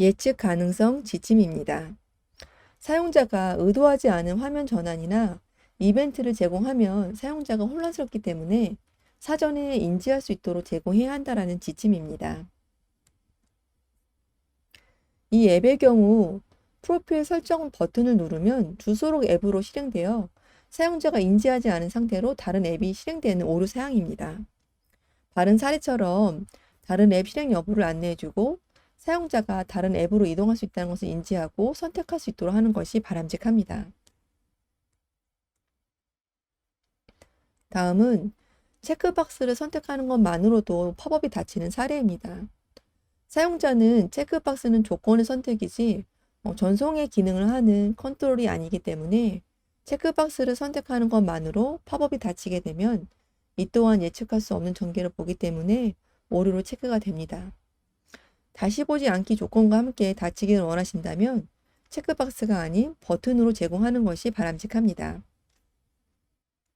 예측 가능성 지침입니다. 사용자가 의도하지 않은 화면 전환이나 이벤트를 제공하면 사용자가 혼란스럽기 때문에 사전에 인지할 수 있도록 제공해야 한다라는 지침입니다. 이 앱의 경우 프로필 설정 버튼을 누르면 주소록 앱으로 실행되어 사용자가 인지하지 않은 상태로 다른 앱이 실행되는 오류 사항입니다. 다른 사례처럼 다른 앱 실행 여부를 안내해주고 사용자가 다른 앱으로 이동할 수 있다는 것을 인지하고 선택할 수 있도록 하는 것이 바람직합니다. 다음은 체크박스를 선택하는 것만으로도 팝업이 닫히는 사례입니다. 사용자는 체크박스는 조건의 선택이지 어, 전송의 기능을 하는 컨트롤이 아니기 때문에 체크박스를 선택하는 것만으로 팝업이 닫히게 되면 이 또한 예측할 수 없는 전개를 보기 때문에 오류로 체크가 됩니다. 다시 보지 않기 조건과 함께 닫히기를 원하신다면 체크박스가 아닌 버튼으로 제공하는 것이 바람직합니다.